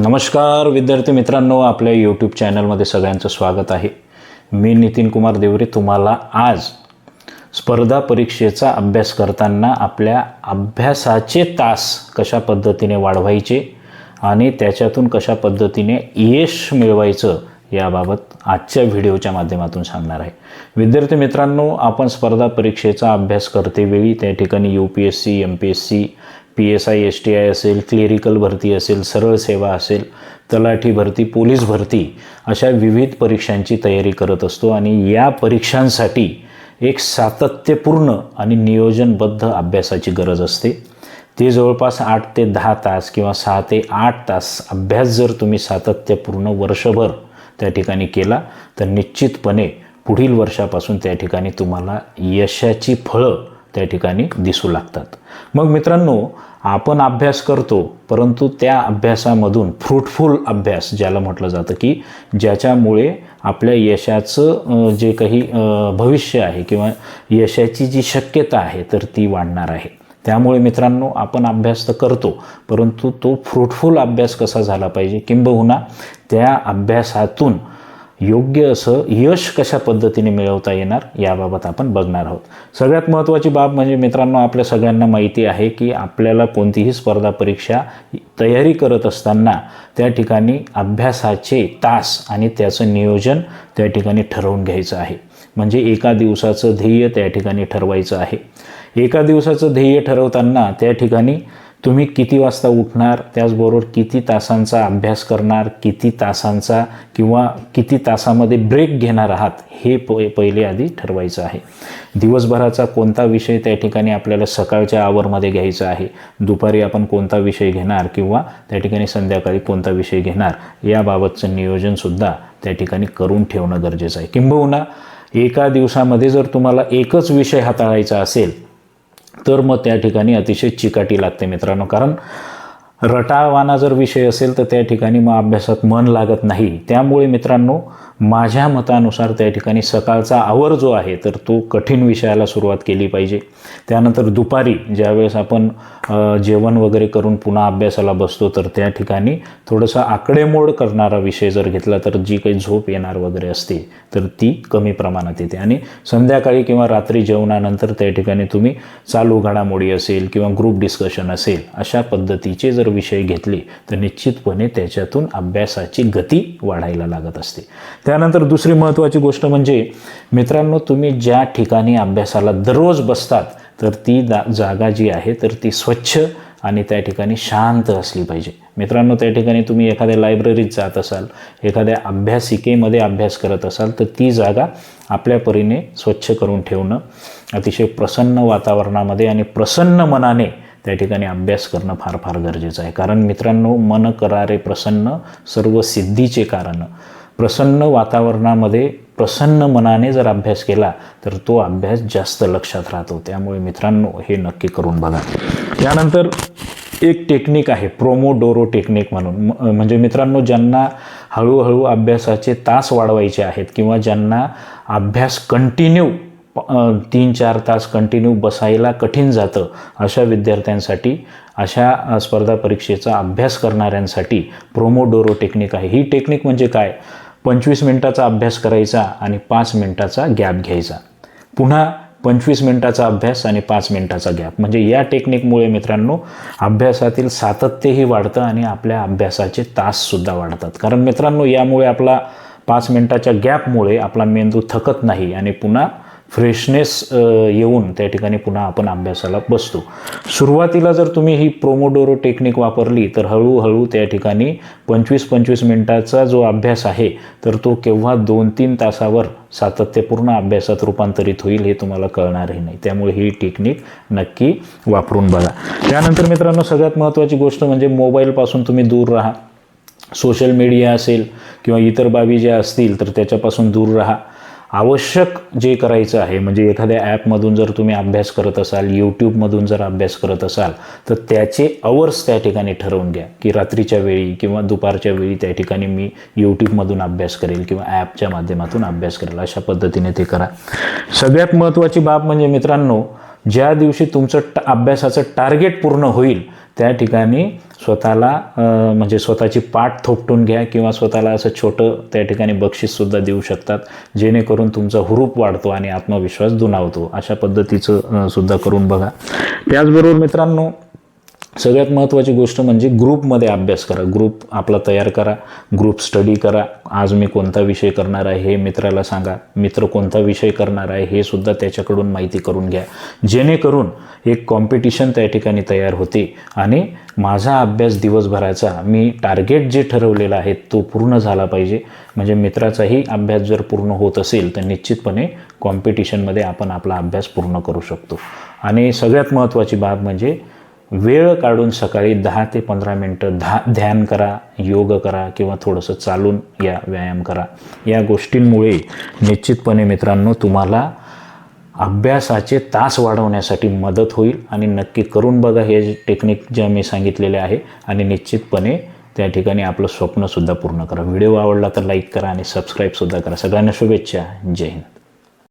नमस्कार विद्यार्थी मित्रांनो आपल्या यूट्यूब चॅनलमध्ये सगळ्यांचं स्वागत आहे. मी नितीन कुमार देवरे तुम्हाला आज स्पर्धा परीक्षेचा अभ्यास करताना आपल्या अभ्यासाचे तास कशा पद्धतीने वाढवायचे आणि त्याच्यातून कशा पद्धतीने यश मिळवायचं याबाबत आजच्या व्हिडिओच्या माध्यमातून सांगणार आहे. विद्यार्थी मित्रांनो आपण स्पर्धा परीक्षेचा अभ्यास करतेवेळी त्या ठिकाणी U P S C M P S C P S I S T I असेल क्लिरिकल भरती असेल सरळ सेवा असेल तलाठी भरती पोलीस भरती अशा विविध परीक्षांची तयारी करत असतो आणि या परीक्षांसाठी एक सातत्यपूर्ण आणि नियोजनबद्ध अभ्यासाची गरज असते. ते जवळपास आठ ते दहा तास किंवा सहा ते आठ तास अभ्यास जर तुम्ही सातत्यपूर्ण वर्षभर त्या ठिकाणी केला तर निश्चितपणे पुढील वर्षापासून त्या ठिकाणी तुम्हाला यशाची फळं त्या ठिकाणी दिसू लागतात. मग मित्रांनो आपण अभ्यास करतो परंतु त्या अभ्यासामधून फ्रुटफुल अभ्यास ज्याला म्हटलं जातं की ज्याच्यामुळे आपल्या यशाचं जे काही भविष्य आहे किंवा यशाची जी शक्यता आहे तर ती वाढणार आहे. त्यामुळे मित्रांनो आपण अभ्यास तर करतो परंतु तो फ्रुटफुल अभ्यास कसा झाला पाहिजे किंबहुना त्या अभ्यासातून योग्य असं यश कशा पद्धतीने मिळवता येणार याबाबत आपण बघणार आहोत. सगळ्यात महत्त्वाची बाब म्हणजे मित्रांनो आपल्या सगळ्यांना माहिती आहे की आपल्याला कोणतीही स्पर्धा परीक्षा तयारी करत असताना त्या ठिकाणी अभ्यासाचे तास आणि त्याचं नियोजन त्या ठिकाणी ठरवून घ्यायचं आहे. म्हणजे एका दिवसाचं ध्येय त्या ठिकाणी ठरवायचं आहे. एका दिवसाचं ध्येय ठरवताना त्या ठिकाणी तुम्ही किती वाजता उठणार त्याचबरोबर किती तासांचा अभ्यास करणार किती तासांचा किंवा किती तासामध्ये ब्रेक घेणार आहात हे प पहिले आधी ठरवायचं आहे. दिवसभराचा कोणता विषय त्या ठिकाणी आपल्याला सकाळच्या आवरमध्ये घ्यायचा आहे दुपारी आपण कोणता विषय घेणार किंवा त्या ठिकाणी संध्याकाळी कोणता विषय घेणार याबाबतचं नियोजनसुद्धा त्या ठिकाणी करून ठेवणं गरजेचं आहे. किंबहुना एका दिवसामध्ये जर तुम्हाला एकच विषय हाताळायचा असेल तर मग त्या ठिकाणी अतिशय चिकाटी लागते मित्रांनो कारण रटाळवाना जर विषय असेल तर त्या ठिकाणी मग अभ्यासात मन लागत नाही. त्यामुळे मित्रांनो माझ्या मतानुसार त्या ठिकाणी सकाळचा आवर जो आहे तर तो कठीण विषयाला सुरुवात केली पाहिजे. त्यानंतर दुपारी ज्यावेळेस आपण जेवण वगैरे करून पुन्हा अभ्यासाला बसतो तर त्या ठिकाणी थोडंसं आकडेमोड करणारा विषय जर घेतला तर जी काही झोप येणार वगैरे असते तर ती कमी प्रमाणात येते. आणि संध्याकाळी किंवा रात्री जेवणानंतर त्या ठिकाणी तुम्ही चालू घडामोडी असेल किंवा ग्रुप डिस्कशन असेल अशा पद्धतीचे जर विषय घेतले तर निश्चितपणे त्याच्यातून अभ्यासाची गती वाढायला लागत असते. त्यानंतर दुसरी महत्त्वाची गोष्ट म्हणजे मित्रांनो तुम्ही ज्या ठिकाणी अभ्यासाला दररोज बसतात तर ती दा जागा जी आहे तर ती स्वच्छ आणि त्या ठिकाणी शांत असली पाहिजे. मित्रांनो त्या ठिकाणी तुम्ही एखाद्या लायब्ररीत जात असाल एखाद्या अभ्यासिकेमध्ये अभ्यास करत असाल तर ती जागा आपल्या परीने स्वच्छ करून ठेवणं अतिशय प्रसन्न वातावरणामध्ये आणि प्रसन्न मनाने त्या ठिकाणी अभ्यास करणं फार फार गरजेचं आहे. कारण मित्रांनो मन करारे प्रसन्न सर्व सिद्धीचे कारण. प्रसन्न वातावरणामध्ये प्रसन्न मनाने जर अभ्यास केला तर तो अभ्यास जास्त लक्षात राहतो. त्यामुळे मित्रांनो हे नक्की करून बघा. त्यानंतर एक टेक्निक आहे प्रोमोडोरो टेक्निक म्हणून. म्हणजे मित्रांनो ज्यांना हळूहळू अभ्यासाचे तास वाढवायचे आहेत किंवा ज्यांना अभ्यास कंटिन्यू तीन चार तास कंटिन्यू बसायला कठीण जातं अशा विद्यार्थ्यांसाठी अशा स्पर्धा परीक्षेचा अभ्यास करणाऱ्यांसाठी प्रोमोडोरो टेक्निक आहे. ही टेक्निक म्हणजे काय? पंचवीस मिनटाचा अभ्यास करायचा आणि पाच मिनटाचा गॅप घ्यायचा. पुन्हा पंचवीस मिनटाचा अभ्यास आणि पाच मिनटाचा गॅप. म्हणजे या टेक्निकमुळे मित्रांनो अभ्यासातील सातत्यही वाढतं आणि आपल्या अभ्यासाचे ताससुद्धा वाढतात. कारण मित्रांनो यामुळे आपला पाच मिनटाच्या गॅपमुळे आपला मेंदू थकत नाही आणि पुन्हा फ्रेशनेस येऊन त्या ठिकाणी पुन्हा आपण अभ्यासाला बसतो. सुरुवातीला जर तुम्ही ही प्रोमोडोरो टेक्निक वापरली तर हळूहळू त्या ठिकाणी पंचवीस पंचवीस मिनटाचा जो अभ्यास आहे तर तो केव्हा दोन तीन तासावर सातत्यपूर्ण अभ्यासात रूपांतरित होईल हे तुम्हाला कळणारही नाही. त्यामुळे ही टेक्निक नक्की वापरून बघा. त्यानंतर मित्रांनो सगळ्यात महत्त्वाची गोष्ट म्हणजे मोबाईलपासून तुम्ही दूर राहा. सोशल मीडिया असेल किंवा इतर बाबी ज्या असतील तर त्याच्यापासून दूर राहा. आवश्यक जे करायचं आहे म्हणजे एखाद्या ॲपमधून जर तुम्ही अभ्यास करत असाल यूट्यूबमधून जर अभ्यास करत असाल तर त्याचे अवर्स त्या ठिकाणी ठरवून घ्या. की रात्रीच्या वेळी किंवा दुपारच्या वेळी त्या ठिकाणी मी यूट्यूबमधून अभ्यास करेल किंवा ॲपच्या माध्यमातून अभ्यास करेल. अशा पद्धतीने ते करा. सगळ्यात महत्त्वाची बाब म्हणजे मित्रांनो ज्या दिवशी तुमचं ट अभ्यासाचं टार्गेट पूर्ण होईल त्या ठिकाणी स्वतःला म्हणजे स्वतःची पाठ थोपटून घ्या किंवा स्वतःला असं छोटं त्या ठिकाणी बक्षीससुद्धा देऊ शकतात जेणेकरून तुमचा हुरूप वाढतो आणि आत्मविश्वास दुणावतो. अशा पद्धतीचं सुद्धा करून बघा. त्याचबरोबर मित्रांनो सगळ्यात महत्त्वाची गोष्ट म्हणजे ग्रुपमध्ये अभ्यास करा. ग्रुप आपला तयार करा. ग्रुप स्टडी करा. आज मी कोणता विषय करणार आहे हे मित्राला सांगा. मित्र कोणता विषय करणार आहे हे सुद्धा त्याच्याकडून माहिती करून घ्या. जेणेकरून एक कॉम्पिटिशन त्या ठिकाणी तयार होते. आणि माझा अभ्यास दिवसभराचा मी टार्गेट जे ठरवलेला आहे तो पूर्ण झाला पाहिजे. म्हणजे मित्राचाही अभ्यास जर पूर्ण होत असेल तर निश्चितपणे कॉम्पिटिशनमध्ये आपण आपला अभ्यास पूर्ण करू शकतो. आणि सगळ्यात महत्त्वाची बाब म्हणजे वेळ काढून सकाळी दहा ते पंधरा मिनटं धा ध्यान करा योग करा किंवा थोडंसं चालून या व्यायाम करा. या गोष्टींमुळे निश्चितपणे मित्रांनो तुम्हाला अभ्यासाचे तास वाढवण्यासाठी मदत होईल आणि नक्की करून बघा हे जे टेक्निक ज्या मी सांगितलेले आहे आणि निश्चितपणे त्या ठिकाणी आपलं स्वप्नसुद्धा पूर्ण करा. व्हिडिओ आवडला तर लाईक करा आणि सबस्क्राईबसुद्धा करा. सगळ्यांना शुभेच्छा. जय हिंद.